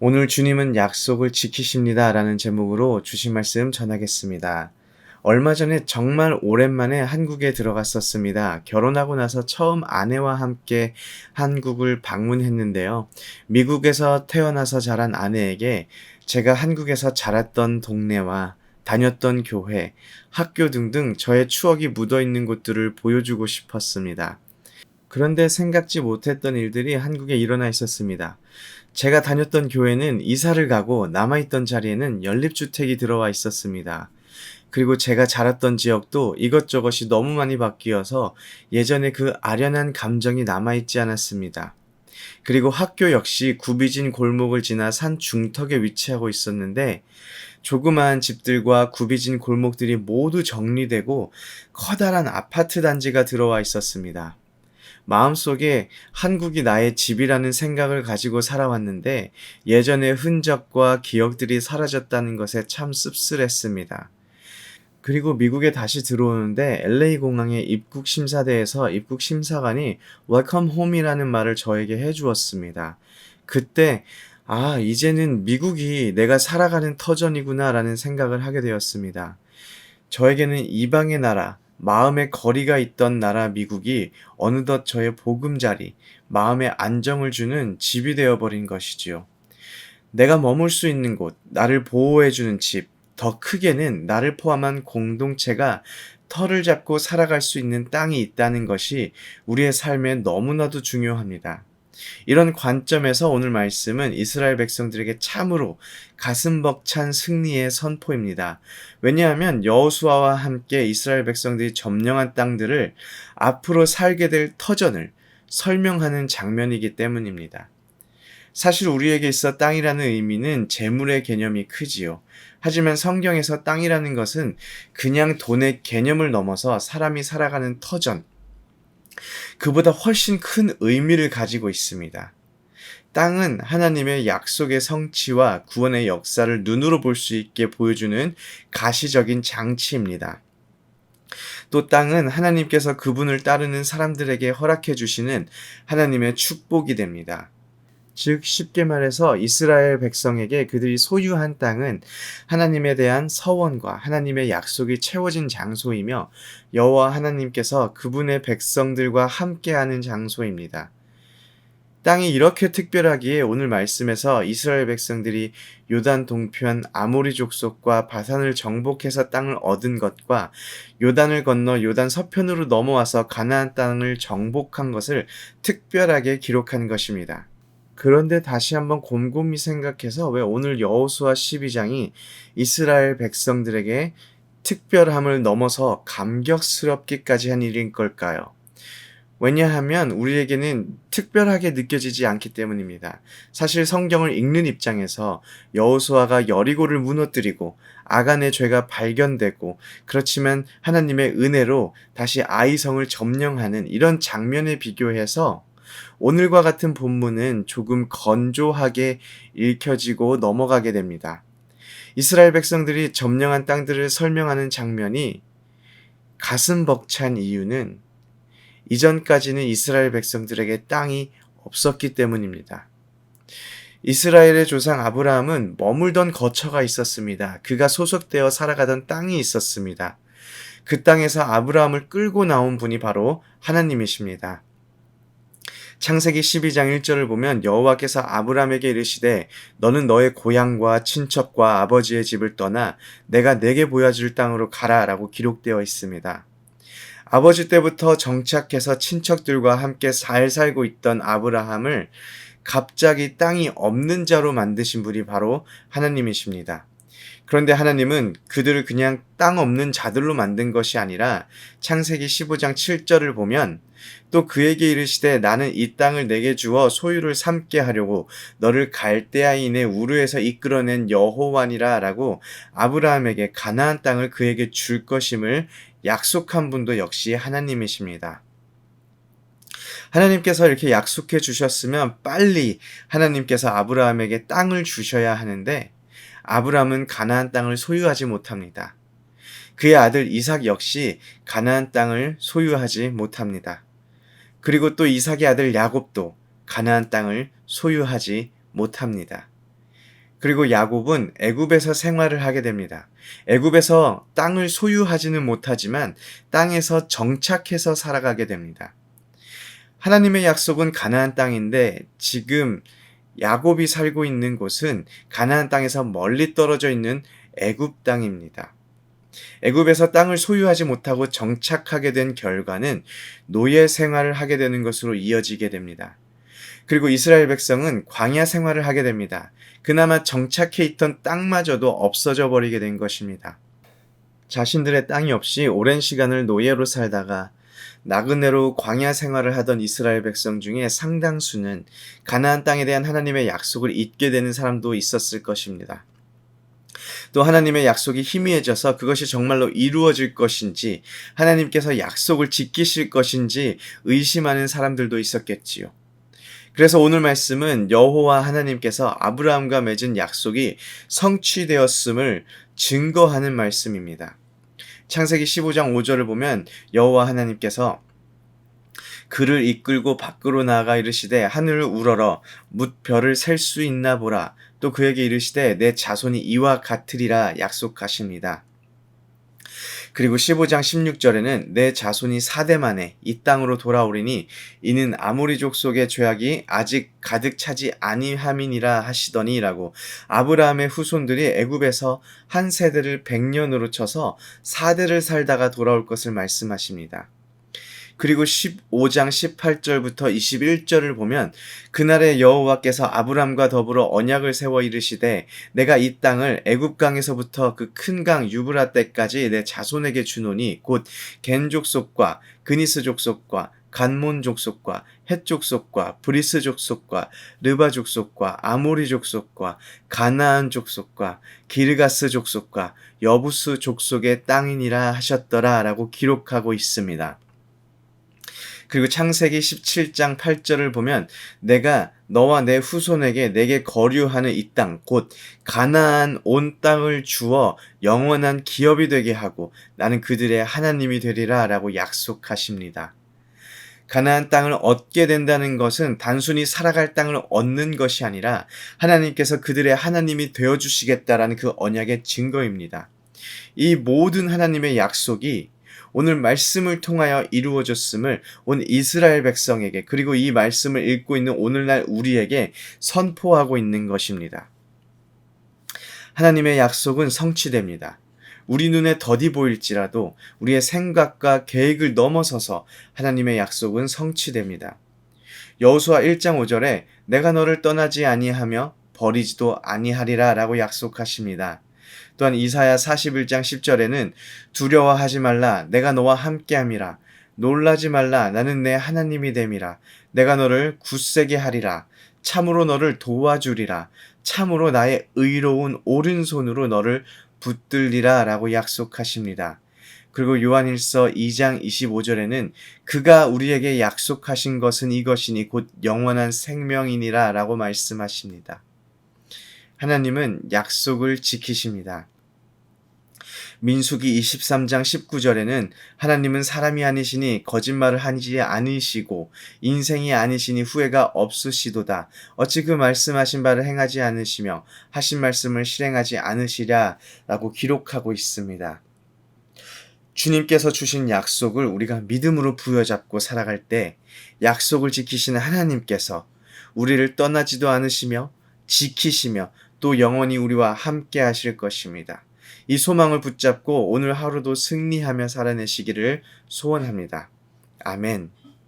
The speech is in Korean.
오늘 주님은 약속을 지키십니다. 라는 제목으로 주신 말씀 전하겠습니다. 얼마 전에 정말 오랜만에 한국에 들어갔었습니다. 결혼하고 나서 처음 아내와 함께 한국을 방문했는데요. 미국에서 태어나서 자란 아내에게 제가 한국에서 자랐던 동네와 다녔던 교회, 학교 등등 저의 추억이 묻어 있는 곳들을 보여주고 싶었습니다. 그런데 생각지 못했던 일들이 한국에 일어나 있었습니다. 제가 다녔던 교회는 이사를 가고 남아있던 자리에는 연립주택이 들어와 있었습니다. 그리고 제가 자랐던 지역도 이것저것이 너무 많이 바뀌어서 예전에 그 아련한 감정이 남아있지 않았습니다. 그리고 학교 역시 구비진 골목을 지나 산 중턱에 위치하고 있었는데 조그마한 집들과 구비진 골목들이 모두 정리되고 커다란 아파트 단지가 들어와 있었습니다. 마음속에 한국이 나의 집이라는 생각을 가지고 살아왔는데 예전의 흔적과 기억들이 사라졌다는 것에 참 씁쓸했습니다. 그리고 미국에 다시 들어오는데 LA 공항의 입국 심사대에서 입국 심사관이 Welcome Home이라는 말을 저에게 해 주었습니다. 그때 아, 이제는 미국이 내가 살아가는 터전이구나라는 생각을 하게 되었습니다. 저에게는 이방의 나라, 마음의 거리가 있던 나라 미국이 어느덧 저의 보금자리, 마음의 안정을 주는 집이 되어버린 것이지요. 내가 머물 수 있는 곳, 나를 보호해주는 집, 더 크게는 나를 포함한 공동체가 털을 잡고 살아갈 수 있는 땅이 있다는 것이 우리의 삶에 너무나도 중요합니다. 이런 관점에서 오늘 말씀은 이스라엘 백성들에게 참으로 가슴 벅찬 승리의 선포입니다. 왜냐하면 여호수아와 함께 이스라엘 백성들이 점령한 땅들을 앞으로 살게 될 터전을 설명하는 장면이기 때문입니다. 사실 우리에게 있어 땅이라는 의미는 재물의 개념이 크지요. 하지만 성경에서 땅이라는 것은 그냥 돈의 개념을 넘어서 사람이 살아가는 터전, 그보다 훨씬 큰 의미를 가지고 있습니다. 땅은 하나님의 약속의 성취와 구원의 역사를 눈으로 볼 수 있게 보여주는 가시적인 장치입니다. 또 땅은 하나님께서 그분을 따르는 사람들에게 허락해 주시는 하나님의 축복이 됩니다. 즉 쉽게 말해서 이스라엘 백성에게 그들이 소유한 땅은 하나님에 대한 서원과 하나님의 약속이 채워진 장소이며 여호와 하나님께서 그분의 백성들과 함께하는 장소입니다. 땅이 이렇게 특별하기에 오늘 말씀에서 이스라엘 백성들이 요단 동편 아모리 족속과 바산을 정복해서 땅을 얻은 것과 요단을 건너 요단 서편으로 넘어와서 가나안 땅을 정복한 것을 특별하게 기록한 것입니다. 그런데 다시 한번 곰곰이 생각해서 왜 오늘 여호수아 12장이 이스라엘 백성들에게 특별함을 넘어서 감격스럽기까지 한 일인 걸까요? 왜냐하면 우리에게는 특별하게 느껴지지 않기 때문입니다. 사실 성경을 읽는 입장에서 여호수아가 여리고를 무너뜨리고 아간의 죄가 발견되고 그렇지만 하나님의 은혜로 다시 아이성을 점령하는 이런 장면에 비교해서 오늘과 같은 본문은 조금 건조하게 읽혀지고 넘어가게 됩니다. 이스라엘 백성들이 점령한 땅들을 설명하는 장면이 가슴 벅찬 이유는 이전까지는 이스라엘 백성들에게 땅이 없었기 때문입니다. 이스라엘의 조상 아브라함은 머물던 거처가 있었습니다. 그가 소속되어 살아가던 땅이 있었습니다. 그 땅에서 아브라함을 끌고 나온 분이 바로 하나님이십니다. 창세기 12장 1절을 보면 여호와께서 아브라함에게 이르시되 너는 너의 고향과 친척과 아버지의 집을 떠나 내가 내게 보여줄 땅으로 가라라고 기록되어 있습니다. 아버지 때부터 정착해서 친척들과 함께 잘 살고 있던 아브라함을 갑자기 땅이 없는 자로 만드신 분이 바로 하나님이십니다. 그런데 하나님은 그들을 그냥 땅 없는 자들로 만든 것이 아니라 창세기 15장 7절을 보면 또 그에게 이르시되 나는 이 땅을 내게 주어 소유를 삼게 하려고 너를 갈대아인의 우르에서 이끌어낸 여호와니라라고 아브라함에게 가나안 땅을 그에게 줄 것임을 약속한 분도 역시 하나님이십니다. 하나님께서 이렇게 약속해 주셨으면 빨리 하나님께서 아브라함에게 땅을 주셔야 하는데 아브라함은 가나안 땅을 소유하지 못합니다. 그의 아들 이삭 역시 가나안 땅을 소유하지 못합니다. 그리고 또 이삭의 아들 야곱도 가나안 땅을 소유하지 못합니다. 그리고 야곱은 애굽에서 생활을 하게 됩니다. 애굽에서 땅을 소유하지는 못하지만 땅에서 정착해서 살아가게 됩니다. 하나님의 약속은 가나안 땅인데 지금 야곱이 살고 있는 곳은 가나안 땅에서 멀리 떨어져 있는 애굽 땅입니다. 애굽에서 땅을 소유하지 못하고 정착하게 된 결과는 노예 생활을 하게 되는 것으로 이어지게 됩니다. 그리고 이스라엘 백성은 광야 생활을 하게 됩니다. 그나마 정착해 있던 땅마저도 없어져 버리게 된 것입니다. 자신들의 땅이 없이 오랜 시간을 노예로 살다가 나그네로 광야 생활을 하던 이스라엘 백성 중에 상당수는 가나안 땅에 대한 하나님의 약속을 잊게 되는 사람도 있었을 것입니다. 또 하나님의 약속이 희미해져서 그것이 정말로 이루어질 것인지 하나님께서 약속을 지키실 것인지 의심하는 사람들도 있었겠지요. 그래서 오늘 말씀은 여호와 하나님께서 아브라함과 맺은 약속이 성취되었음을 증거하는 말씀입니다. 창세기 15장 5절을 보면 여호와 하나님께서 그를 이끌고 밖으로 나아가 이르시되 하늘을 우러러 묻 별을 셀 수 있나 보라 또 그에게 이르시되 내 자손이 이와 같으리라 약속하십니다. 그리고 15장 16절에는 내 자손이 4대 만에 이 땅으로 돌아오리니 이는 아모리 족 속의 죄악이 아직 가득 차지 아니함이니라 하시더니라고 아브라함의 후손들이 애굽에서 한 세대를 100년으로 쳐서 4대를 살다가 돌아올 것을 말씀하십니다. 그리고 15장 18절부터 21절을 보면 그날에 여호와께서 아브람과 더불어 언약을 세워 이르시되 내가 이 땅을 애굽 강에서부터 그 큰 강 유브라 때까지 내 자손에게 주노니 곧 겐 족속과 그니스 족속과 간몬 족속과 헷 족속과 브리스 족속과 르바 족속과 아모리 족속과 가나안 족속과 기르가스 족속과 여부스 족속의 땅이니라 하셨더라라고 기록하고 있습니다. 그리고 창세기 17장 8절을 보면 내가 너와 내 후손에게 내게 거류하는 이 땅, 곧 가나안 온 땅을 주어 영원한 기업이 되게 하고 나는 그들의 하나님이 되리라 라고 약속하십니다. 가나안 땅을 얻게 된다는 것은 단순히 살아갈 땅을 얻는 것이 아니라 하나님께서 그들의 하나님이 되어 주시겠다라는 그 언약의 증거입니다. 이 모든 하나님의 약속이 오늘 말씀을 통하여 이루어졌음을 온 이스라엘 백성에게 그리고 이 말씀을 읽고 있는 오늘날 우리에게 선포하고 있는 것입니다. 하나님의 약속은 성취됩니다. 우리 눈에 더디 보일지라도 우리의 생각과 계획을 넘어서서 하나님의 약속은 성취됩니다. 여호수아 1장 5절에 내가 너를 떠나지 아니하며 버리지도 아니하리라라고 약속하십니다. 또한 이사야 41장 10절에는 두려워하지 말라 내가 너와 함께함이라 놀라지 말라 나는 내 하나님이 됨이라 내가 너를 굳세게 하리라 참으로 너를 도와주리라 참으로 나의 의로운 오른손으로 너를 붙들리라 라고 약속하십니다. 그리고 요한일서 2장 25절에는 그가 우리에게 약속하신 것은 이것이니 곧 영원한 생명이니라 라고 말씀하십니다. 하나님은 약속을 지키십니다. 민수기 23장 19절에는 하나님은 사람이 아니시니 거짓말을 하지 않으시고 인생이 아니시니 후회가 없으시도다. 어찌 그 말씀하신 바를 행하지 않으시며 하신 말씀을 실행하지 않으시랴 라고 기록하고 있습니다. 주님께서 주신 약속을 우리가 믿음으로 부여잡고 살아갈 때 약속을 지키시는 하나님께서 우리를 떠나지도 않으시며 지키시며 또 영원히 우리와 함께 하실 것입니다. 이 소망을 붙잡고 오늘 하루도 승리하며 살아내시기를 소원합니다. 아멘.